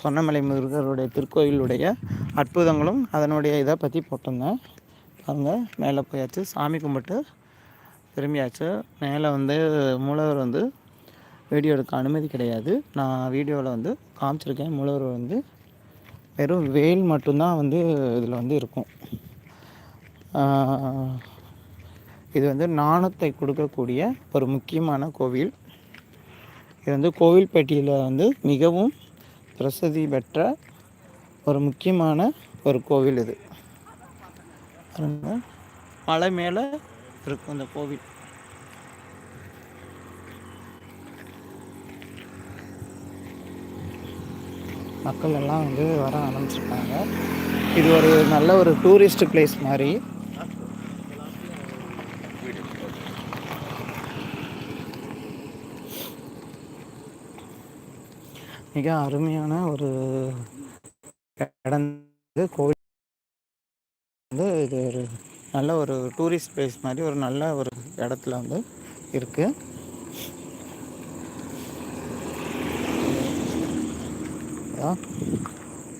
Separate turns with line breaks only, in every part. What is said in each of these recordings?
சொன்னமலை முருகருடைய திருக்கோயிலுடைய அற்புதங்களும் அதனுடைய இதை பற்றி போட்டிருந்தேன். பாருங்கள் மேலே போயாச்சு. சாமி கும்பிட்டு திரும்பியாச்சு. மேலே வந்து மூலவர் வந்து வீடியோ எடுக்க அனுமதி கிடையாது. நான் வீடியோவில் வந்து காமிச்சிருக்கேன். மூலவர் வந்து வெறும் வேல் மட்டும்தான் வந்து இதில் வந்து இருக்கும். இது வந்து நாணத்தை கொடுக்கக்கூடிய ஒரு முக்கியமான கோவில். இது வந்து கோவில்பட்டியில் வந்து மிகவும் பிரசித்தி பெற்ற ஒரு முக்கியமான ஒரு கோவில் இது. மலை மேலே இருக்கும் இந்த கோவில். மக்கள் எல்லாம் வந்து வர ஆரம்பிச்சிருக்காங்க. இது ஒரு நல்ல ஒரு டூரிஸ்ட் பிளேஸ் மாதிரி. மிக அருமையான ஒரு இடம் கோவில் வந்து இது ஒரு நல்ல ஒரு டூரிஸ்ட் பிளேஸ் மாதிரி ஒரு நல்ல ஒரு இடத்துல வந்து இருக்குது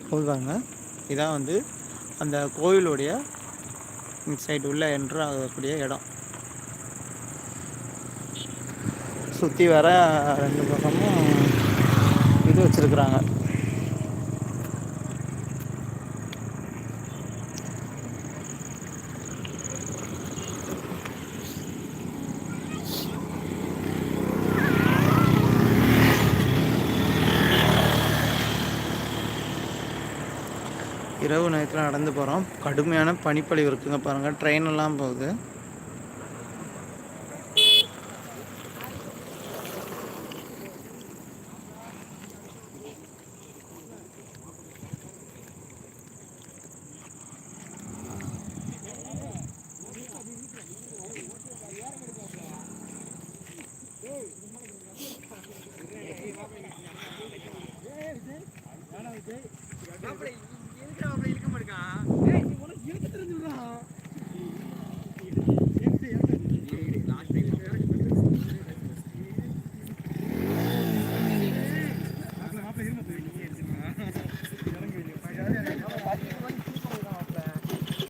சொல்வாங்க இதான் வந்து அந்த கோவிலுடைய சைடு உள்ள என்ட்ரு ஆகக்கூடிய இடம். சுற்றி வர ரெண்டு பக்கமும் இது வச்சுருக்குறாங்க. இரவு நேரத்தில் நடந்து போகிறோம் கடுமையான பனிப்பொழிவு இருக்குங்க பாருங்கள் ட்ரெயின் எல்லாம் போகுது. Vai, vai.